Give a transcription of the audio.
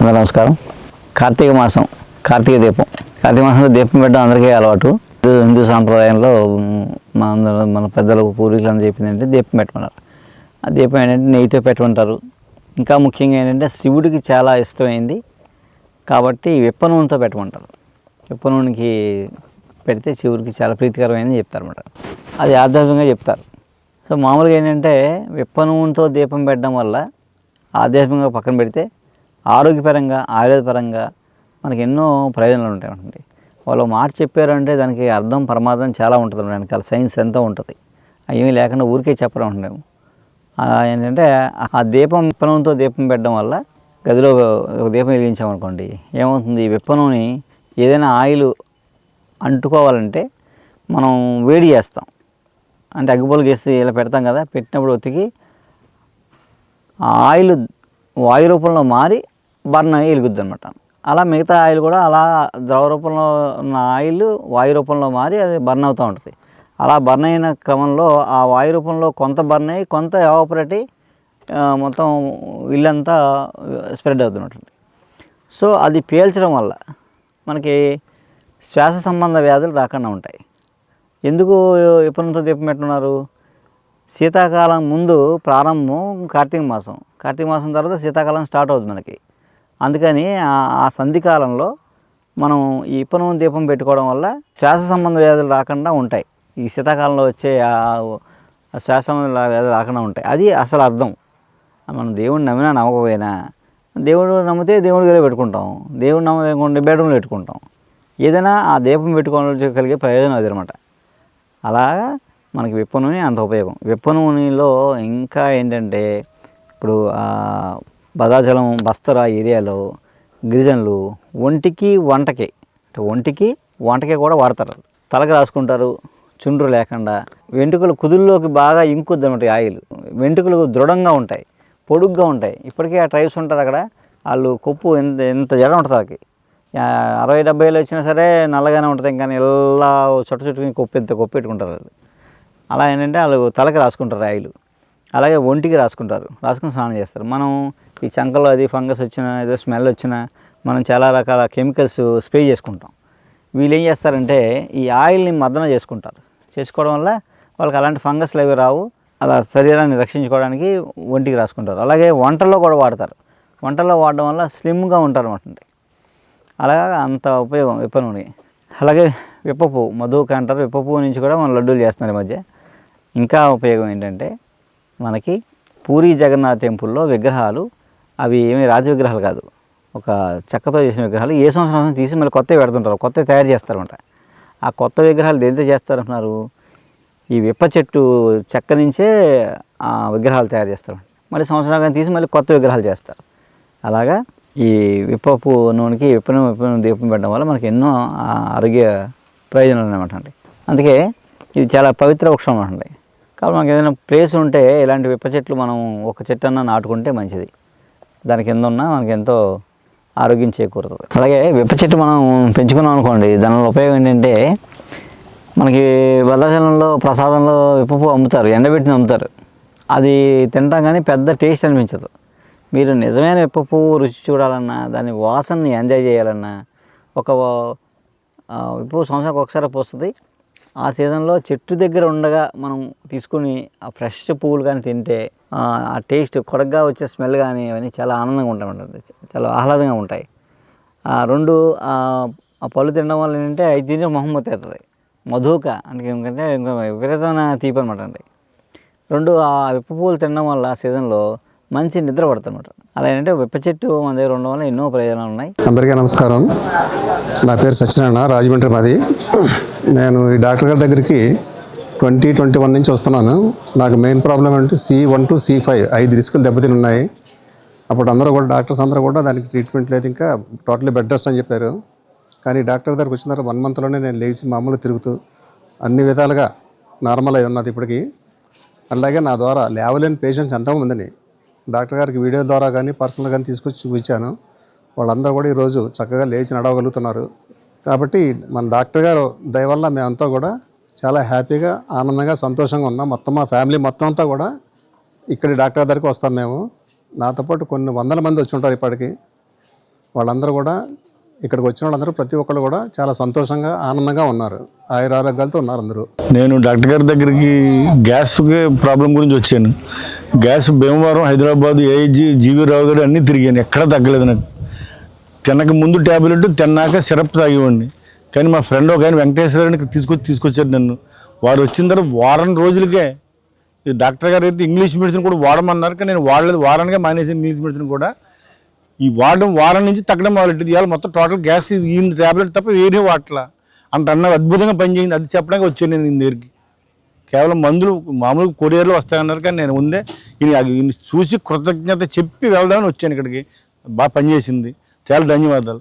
అందరూ నమస్కారం. కార్తీక మాసం కార్తీక దీపం. కార్తీక మాసంలో దీపం పెట్టడం అందరికీ అలవాటు. హిందూ- సాంప్రదాయంలో మన అందరూ మన పెద్దలు పూర్వీకులు అందరూ చెప్పింది ఏంటంటే దీపం పెట్టమన్నారు ఆ దీపం ఏంటంటే నెయ్యితో పెట్టమంటారు. ఇంకా ముఖ్యంగా ఏంటంటే శివుడికి చాలా ఇష్టమైంది. కాబట్టి విప్ప నూనెతో పెట్టమంటారు. విప్ప నూనెకి పెడితే శివుడికి చాలా ప్రీతికరమైనది చెప్తారు అన్నమాట అది ఆధ్యాత్మికంగా చెప్తారు. సో మామూలుగా ఏంటంటే విప్ప నూనెతో దీపం పెట్టడం వల్ల ఆధ్యాత్మికంగా పక్కన పెడితే ఆరోగ్యపరంగా ఆయుర్వేదపరంగా మనకి ఎన్నో ప్రయోజనాలు ఉంటాయి వాళ్ళు మాట చెప్పారంటే దానికి అర్థం ప్రమాదం చాలా ఉంటుంది వెనకాల సైన్స్ ఎంతో ఉంటుంది. అవేమీ లేకుండా ఊరికే చెప్పడం ఉండేము ఆ ఏంటంటే ఆ దీపం విప్పనంతో దీపం పెట్టడం వల్ల గదిలో ఒక దీపం వెలిగించామనుకోండి ఏమవుతుంది? విప్పనంని ఏదైనా ఆయిల్ అంటుకోవాలంటే మనం వేడి చేస్తాం. అంటే అగ్గిపుల్ల గేసి ఇలా పెడతాం కదా పెట్టినప్పుడు ఒత్తికి ఆ ఆయిల్ వాయు రూపంలో మారి బర్న్ అయ్యి వెలుగుద్ది అనమాట అలా మిగతా ఆయిల్ కూడా అలా ద్రవ రూపంలో ఉన్న ఆయిల్ వాయు రూపంలో మారి అది బర్న్ అవుతూ ఉంటుంది. అలా బర్న్ అయిన క్రమంలో ఆ వాయు రూపంలో కొంత బర్న్ అయ్యి కొంత ఎవాపరేట్ మొత్తం ఇల్లంతా స్ప్రెడ్ అవుతున్నట్టుంది సో అది పీల్చడం వల్ల మనకి శ్వాస సంబంధ వ్యాధులు రాకుండా ఉంటాయి. ఎందుకు ఎప్పటినుంచో దీపం పెట్టున్నారు? శీతాకాలం ముందు ప్రారంభం కార్తీక మాసం. కార్తీక మాసం తర్వాత శీతాకాలం స్టార్ట్ అవుతుంది మనకి. అందుకని ఆ- సంధి కాలంలో మనం ఈ ఇప్పనం దీపం పెట్టుకోవడం వల్ల శ్వాస సంబంధ వ్యాధులు రాకుండా ఉంటాయి. ఈ శీతాకాలంలో వచ్చే శ్వాస సంబంధ వ్యాధులు రాకుండా ఉంటాయి. అది అసలు అర్థం. మనం దేవుడిని నమ్మినా నమ్మకపోయినా దేవుడు నమ్మితే దేవుడి దగ్గర పెట్టుకుంటాం. దేవుడు నమ్మలేకుండా బెడ్రూమ్లో పెట్టుకుంటాం. ఏదైనా ఆ దీపం పెట్టుకోవడం కలిగే ప్రయోజనం అది అనమాట అలాగా మనకి విప్ప నూనె అంత ఉపయోగం. విప్ప నూనెలో ఇంకా ఏంటంటే ఇప్పుడు భద్రాచలం బస్తరా ఏరియాలో గిరిజనులు ఒంటికి వంటకి అంటే ఒంటికి వంటకే కూడా వాడతారు. తలకి రాసుకుంటారు చుండ్రు లేకుండా. వెంట్రుకలు కుదుల్లోకి బాగా ఇంకుద్ది అనమాట ఆయిల్. వెంట్రుకలు దృఢంగా ఉంటాయి పొడుగ్గా ఉంటాయి. ఇప్పటికీ ఆ ట్రైబ్స్ ఉంటారు అక్కడ. వాళ్ళు కొప్పు ఎంత ఎంత జడ ఉంటుంది వాళ్ళకి. అరవై డెబ్బైలో వచ్చినా సరే నల్లగానే ఉంటుంది కానీ ఇలా చుట్ట చుట్టుకుని కొప్పు ఎంత కొప్పు పెట్టుకుంటారు వాళ్ళు. అలా ఏంటంటే వాళ్ళు తలకి రాసుకుంటారు ఆయిల్. అలాగే ఒంటికి రాసుకుంటారు రాసుకుని స్నానం చేస్తారు. మనం ఈ చంకలో అది ఫంగస్ వచ్చినా ఏదో స్మెల్ వచ్చినా మనం చాలా రకాల కెమికల్స్ స్ప్రే చేసుకుంటాం. వీళ్ళు ఏం చేస్తారంటే ఈ ఆయిల్ని మద్దన చేసుకుంటారు. చేసుకోవడం వల్ల వాళ్ళకి అలాంటి ఫంగస్లు అవి రావు. అలా శరీరాన్ని రక్షించుకోవడానికి ఒంటికి రాసుకుంటారు. అలాగే వంటల్లో కూడా వాడతారు. వంటల్లో వాడడం వల్ల స్లిమ్గా ఉంటారు అనమాట అలాగా అంత ఉపయోగం విప్ప నూనె అలాగే విప్పపువ్వు పువ్వు అంటారు విప్ప పువ్వు నుంచి కూడా మనం లడ్డూలు చేస్తున్నారు ఈ మధ్య. ఇంకా ఉపయోగం ఏంటంటే మనకి పూరి జగన్నాథ్ టెంపుల్లో విగ్రహాలు అవి ఏమి రాజ విగ్రహాలు కాదు. ఒక చెక్కతో చేసిన విగ్రహాలు. ఏ సంవత్సరం తీసి మళ్ళీ కొత్తవి పెడుతుంటారు. కొత్తవి తయారు చేస్తారన్నమాట. ఆ కొత్త విగ్రహాలు దేనితో చేస్తారంటున్నారు ఈ విప్ప చెట్టు చెక్క నుంచే ఆ విగ్రహాలు తయారు చేస్తారు మళ్ళీ సంవత్సరాలు తీసి మళ్ళీ కొత్త విగ్రహాలు చేస్తారు. అలాగా ఈ విప్పపు నూనెకి విప్పను విప్పను దీపం పెట్టడం వల్ల మనకి ఎన్నో ఆరోగ్య ప్రయోజనాలు అనమాట అండి. అందుకే ఇది చాలా పవిత్ర వృక్షం అండి. కాబట్టి మనకి ఏదైనా ప్లేస్ ఉంటే ఇలాంటి విప్ప చెట్లు మనం ఒక చెట్టు అన్నా నాటుకుంటే మంచిది. దాని కింద ఉన్న మనకి ఎంతో ఆరోగ్యం చేకూరుతుంది. అలాగే విప్ప చెట్టు మనం పెంచుకున్నాం అనుకోండి దానివల్ల ఉపయోగం ఏంటంటే మనకి భద్రాచలంలో ప్రసాదంలో విప్పపు అమ్ముతారు ఎండబెట్టిన అమ్ముతారు. అది తింటాం కానీ పెద్ద టేస్ట్ అనిపించదు. మీరు నిజమైన విప్పపు రుచి చూడాలన్నా దాని వాసనని ఎంజాయ్ చేయాలన్నా ఒక ఆ, విప్పపు సంవత్సరానికి ఒకసారి పోస్తుంది ఆ సీజన్లో చెట్టు దగ్గర ఉండగా మనం తీసుకుని ఆ ఫ్రెష్ పువ్వులు కానీ తింటే ఆ టేస్ట్ కొడగ్గా వచ్చే స్మెల్ కానీ అవన్నీ చాలా ఆనందంగా ఉంటాయి చాలా ఆహ్లాదంగా ఉంటాయి. ఆ రెండు ఆ పళ్ళు తినడం వల్ల ఏంటంటే అవి తినే మొహం అవుతుంది. మధుక అంటే ఎందుకంటే ఇంకా విపరీతమైన తీపి అనమాట అండి రెండు ఆ విప్ప పువ్వులు తినడం వల్ల ఆ సీజన్లో మంచి నిద్ర పడుతుంది అలా ఏంటంటే విప్ప చెట్టు మన దగ్గర ఉండడం వల్ల ఎన్నో ప్రయోజనాలు ఉన్నాయి. అందరికీ నమస్కారం. నా పేరు సత్యనారాయణ రాజమండ్రి మాది. నేను ఈ డాక్టర్ గారి దగ్గరికి ట్వంటీ ట్వంటీ వన్ నుంచి వస్తున్నాను. నాకు మెయిన్ ప్రాబ్లం అంటే C one two C five ఐదు రిస్కులు దెబ్బతిని ఉన్నాయి అప్పుడు అందరూ కూడా డాక్టర్స్ అందరూ కూడా దానికి ట్రీట్మెంట్ లేదు. ఇంకా టోటలీ బెడ్ రెస్ట్ అని చెప్పారు. కానీ డాక్టర్ దగ్గరికి వచ్చిన తర్వాత వన్ మంత్లోనే నేను లేచి మామూలుగా తిరుగుతూ అన్ని విధాలుగా నార్మల్ అయి ఉన్నది ఇప్పటికీ. అలాగే నా ద్వారా లేవలేని పేషెంట్స్ ఎంతోమందిని డాక్టర్ గారికి వీడియో ద్వారా కానీ పర్సనల్ కానీ తీసుకొచ్చి చూపించాను. వాళ్ళందరూ కూడా ఈరోజు చక్కగా లేచి నడవగలుగుతున్నారు. కాబట్టి మన డాక్టర్ గారు దయ వల్ల మేమంతా కూడా చాలా హ్యాపీగా ఆనందంగా సంతోషంగా ఉన్నాం. మొత్తం మా ఫ్యామిలీ మొత్తం అంతా కూడా ఇక్కడి డాక్టర్ దగ్గరికి వస్తాం మేము. నాతో పాటు కొన్ని వందల మంది వచ్చి ఉంటారు ఇప్పటికి. వాళ్ళందరూ కూడా ఇక్కడికి వచ్చిన వాళ్ళందరూ ప్రతి ఒక్కరు కూడా చాలా సంతోషంగా ఆనందంగా ఉన్నారు. ఆయురారోగ్యాలతో ఉన్నారు అందరూ. నేను డాక్టర్ గారి దగ్గరికి గ్యాస్కి ప్రాబ్లం గురించి వచ్చాను. Gas Bhimavaram Hyderabad AIG GV Rao garu అన్నీ తిరిగాను. ఎక్కడా తగ్గలేదు నాకు తినక ముందు ట్యాబ్లెట్ తిన్నాక సిరప్ తాగేవాడిని. కానీ మా ఫ్రెండ్ ఒక ఆయన వెంకటేశ్వర ఇక్కడ తీసుకొచ్చి తీసుకొచ్చారు నన్ను. వారు వచ్చిన తర్వాత వారం రోజులకే డాక్టర్ గారు అయితే ఇంగ్లీష్ మెడిసిన్ కూడా వాడమన్నారు కానీ నేను వాడలేదు. వారానికే మానేసి ఇంగ్లీష్ మెడిసిన్ కూడా. ఈ వాడడం వారం నుంచి తగ్గడం మొదలెట్టింది. ఇవాళ మొత్తం టోటల్ గ్యాస్ ఈ ట్యాబ్లెట్ తప్ప వేరే వాటలా. అంత అన్న అద్భుతంగా పనిచేయింది అది చెప్పడానికి వచ్చాను నేను ఈయన దగ్గరికి. కేవలం మందులు మామూలు కొరియర్లో వస్తాయన్నారు కానీ నేను ముందే ఈయన ఈయన చూసి కృతజ్ఞత చెప్పి వెళ్దామని వచ్చాను ఇక్కడికి. బాగా పనిచేసింది. చాలా ధన్యవాదాలు.